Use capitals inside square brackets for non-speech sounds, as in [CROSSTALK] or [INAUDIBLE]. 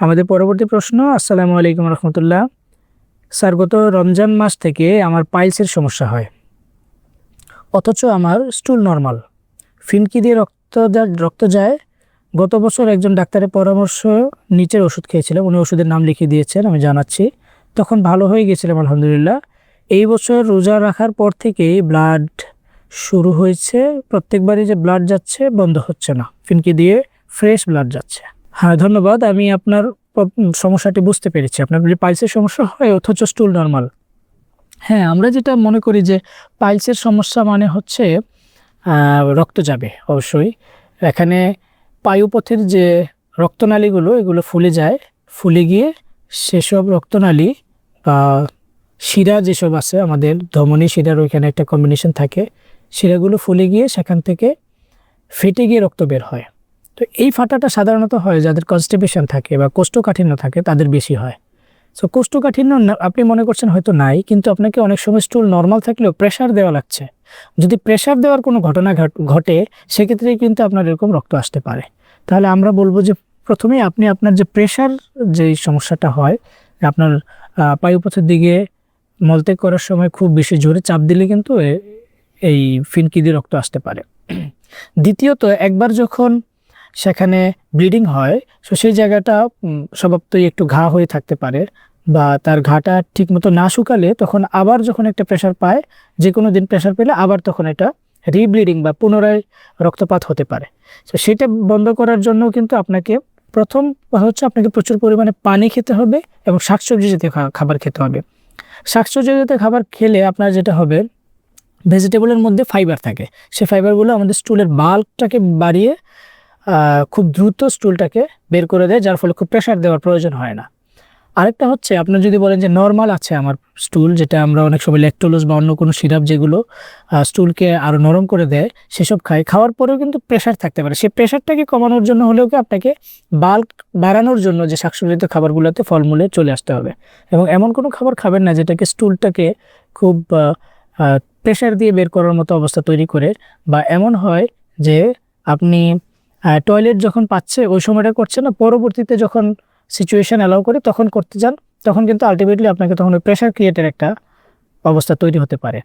আমাদের পরবর্তী প্রশ্ন, আসসালামু আলাইকুম রহমতুল্লাহ। স্যার, গত রমজান মাস থেকে আমার পাইলসের সমস্যা হয়। অথচ আমার স্টুল নর্মাল। ফিনকি দিয়ে রক্ত রক্ত যায়। গত বছর একজন ডাক্তারের পরামর্শ নিচের ওষুধ খেয়েছিলাম। উনি ওষুধের নাম লিখে দিয়েছেন, আমি জানাচ্ছি। তখন ভালো হয়ে গেছিলাম, আলহামদুলিল্লাহ। এই বছর রোজা রাখার পর থেকেই ব্লাড শুরু হয়েছে। প্রত্যেকবারই যে ব্লাড যাচ্ছে, বন্ধ হচ্ছে না। ফিনকি দিয়ে ফ্রেশ ব্লাড যাচ্ছে। হ্যাঁ ধন্যবাদ। আমি আপনার সমস্যাটি বুঝতে পেরেছি। আপনার যে পাইলসের সমস্যা হয়, অথচ স্টুল নর্মাল। হ্যাঁ আমরা যেটা মনে করি যে, পাইলসের সমস্যা মানে হচ্ছে রক্ত যাবে, অবশ্যই। এখানে পায়ুপথের যে রক্তনালীগুলো, এগুলো ফুলে যায়। ফুলে গিয়ে সেসব রক্তনালী বা শিরা যেসব আছে, আমাদের ধমনী শিরার ওইখানে একটা কম্বিনেশন থাকে, শিরাগুলো ফুলে গিয়ে সেখান থেকে ফেটে গিয়ে রক্ত বের হয়। তো এই ফাটাটা সাধারণত হয় যাদের কনস্টিপেশন থাকে বা কোষ্ঠকাঠিন্য থাকে, তাদের বেশি হয়। সো কোষ্ঠকাঠিন্য আপনি মনে করছেন হয়তো নাই, কিন্তু আপনাকে অনেক সময় স্টুল নর্মাল থাকলেও প্রেশার দেওয়া লাগছে। যদি প্রেশার দেওয়ার কোনো ঘটনা ঘটে সেক্ষেত্রে কিন্তু আপনার এরকম রক্ত আসতে পারে। তাহলে আমরা বলব যে, প্রথমেই আপনি আপনার যে প্রেশার যে সমস্যাটা হয়, আপনার পায়ুপথের দিকে মলত্যাগ করার সময় খুব বেশি জোরে চাপ দিলে কিন্তু এই ফিনকি দিয়ে রক্ত আসতে পারে। [CLEARS THROAT] দ্বিতীয়ত, একবার যখন সেখানে ব্লিডিং হয় সো সেই জায়গাটা স্বভাবতই একটু ঘা হয়ে থাকতে পারে বা তার ঘাটা ঠিকমতো না শুকালে তখন আবার যখন একটা প্রেশার পায় যে কোনো দিন প্রেশার পেলে আবার তখন এটা রিব্লিডিং বা পুনরায় রক্তপাত হতে পারে। তো সেটা বন্ধ করার জন্য কিন্তু আপনাকে প্রথম হচ্ছে আপনাকে প্রচুর পরিমাণে পানি খেতে হবে এবং শাকসবজি জাতীয় খাবার খেতে হবে। শাকসবজি জাতীয় খাবার খেলে আপনার যেটা হবে ভেজিটেবলের মধ্যে ফাইবার থাকে। সেই ফাইবারগুলো আমাদের স্টুলের বাল্কটাকে বাড়িয়ে খুব দ্রুত স্টুলটাকে বের করে দেয়, যার ফলে খুব প্রেশার দেওয়ার প্রয়োজন হয় না। আরেকটা হচ্ছে আপনার যদি বলেন যে নর্মাল আছে আমার স্টুল যেটা আমরা অনেক সময় ল্যাকটোলোজ বা অন্য কোনো সিরাপ যেগুলো স্টুলকে আরও নরম করে দেয়, সেসব খাই খাওয়ার পরেও কিন্তু প্রেশার থাকতে পারে। সেই প্রেশারটাকে কমানোর জন্য হলেও কি আপনাকে বাল্ক বাড়ানোর জন্য যে শাকসবজিত খাবারগুলোতে ফলমূলে চলে আসতে হবে। এবং এমন কোনো খাবার খাবেন না, যেটাকে স্টুলটাকে খুব প্রেশার দিয়ে বের করার মতো অবস্থা তৈরি করে, বা এমন হয় যে আপনি টয়লেট যখন পাচ্ছে, ওই সময়টা করছে না, পরবর্তীতে যখন সিচুয়েশন অ্যালাউ করে, তখন করতে যান, তখন কিন্তু আলটিমেটলি আপনাকে তখন ওই প্রেশার ক্রিয়েটের একটা অবস্থা তৈরি হতে পারে।